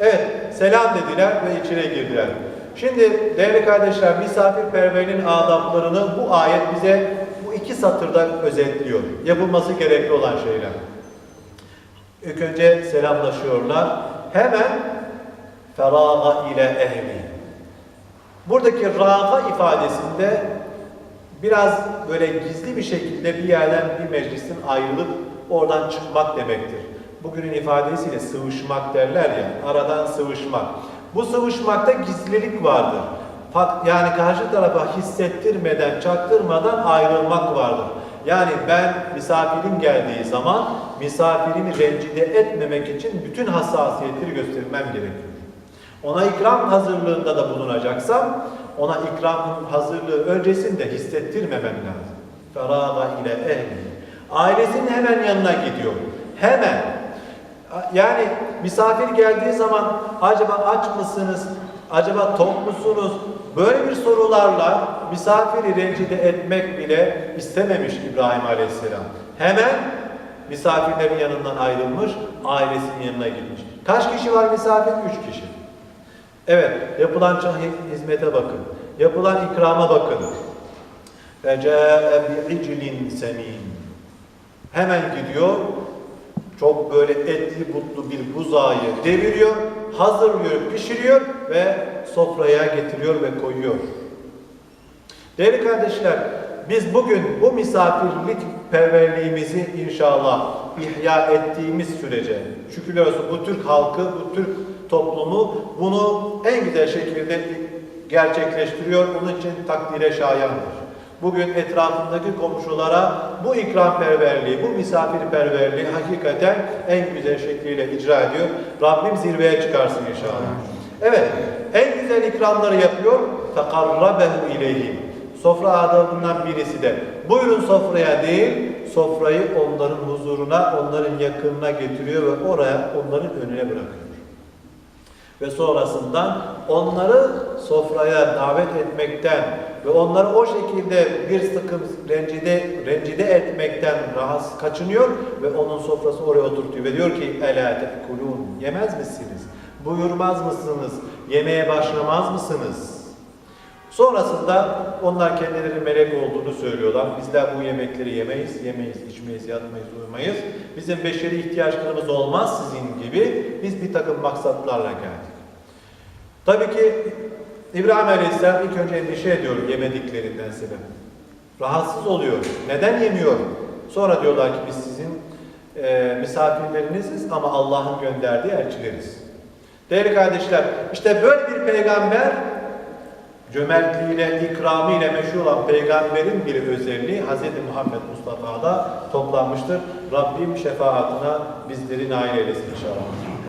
Evet, selam dediler ve içine girdiler. Şimdi değerli kardeşler, misafirperverliğin adaplarını bu ayet bize bu iki satırda özetliyor. Yapılması gerekli olan şeyler. İlk önce selamlaşıyorlar. Hemen feraga ile ehli. Buradaki raga ifadesinde biraz böyle gizli bir şekilde bir yerden bir meclisin ayrılıp oradan çıkmak demektir. Bugünün ifadesiyle sıvışmak derler ya, aradan sıvışmak. Bu sıvışmakta gizlilik vardır. Yani karşı tarafa hissettirmeden, çaktırmadan ayrılmak vardır. Yani ben misafirim geldiği zaman misafirimi rencide etmemek için bütün hassasiyetleri göstermem gerekiyor. Ona ikram hazırlığında da bulunacaksam, ona ikramın hazırlığı öncesinde hissettirmemem lazım. Feraga ile ehli. Ailesinin hemen yanına gidiyor. Hemen. Yani misafir geldiği zaman acaba aç mısınız? Acaba tok musunuz? Böyle bir sorularla misafiri rencide etmek bile istememiş İbrahim Aleyhisselam. Hemen misafirlerin yanından ayrılmış, ailesinin yanına gitmiş. Kaç kişi var misafir? Üç kişi. Evet, yapılan hizmete bakın. Yapılan ikrama bakın. Ve bi bi'iclin semin. Hemen gidiyor, çok böyle etli butlu bir buzağı deviriyor, hazırlıyor, pişiriyor ve sofraya getiriyor ve koyuyor. Değerli kardeşler, biz bugün bu misafirlik perverliğimizi inşallah ihya ettiğimiz sürece, şükürler olsun bu Türk halkı, bu Türk toplumu bunu en güzel şekilde gerçekleştiriyor. Onun için takdire şayandır. Bugün etrafındaki komşulara bu ikramperverliği, bu misafirperverliği hakikaten en güzel şekliyle icra ediyor. Rabbim zirveye çıkarsın inşallah. Evet, en güzel ikramları yapıyor. فَقَرَّبَهُ اِلَيْهِمْ Sofra adabından birisi de buyurun sofraya değil, sofrayı onların huzuruna, onların yakınına getiriyor ve oraya onların önüne bırakıyor. Ve sonrasından onları sofraya davet etmekten ve onları o şekilde bir sıkım rencide, rencide etmekten rahatsız kaçınıyor ve onun sofrası oraya oturtuyor ve diyor ki Ela tekulun yemez misiniz? Buyurmaz mısınız? Yemeğe başlamaz mısınız? Sonrasında onlar kendileri melek olduğunu söylüyorlar. Bizler bu yemekleri yemeyiz, yemeyiz, içmeyiz, yatmayız, uyumayız. Bizim beşeri ihtiyaçlarımız olmaz sizin gibi. Biz bir takım maksatlarla geldik. Tabii ki İbrahim Aleyhisselam ilk önce endişe ediyor yemediklerinden sebep. Rahatsız oluyor. Neden yemiyor? Sonra diyorlar ki biz sizin e, misafirleriniziz ama Allah'ın gönderdiği elçileriz. Değerli kardeşler, işte böyle bir peygamber cömertliğiyle, ikramıyla meşhur olan peygamberin bir özelliği Hz. Muhammed Mustafa'da toplanmıştır. Rabbim şefaatine bizleri nail eylesin inşallah.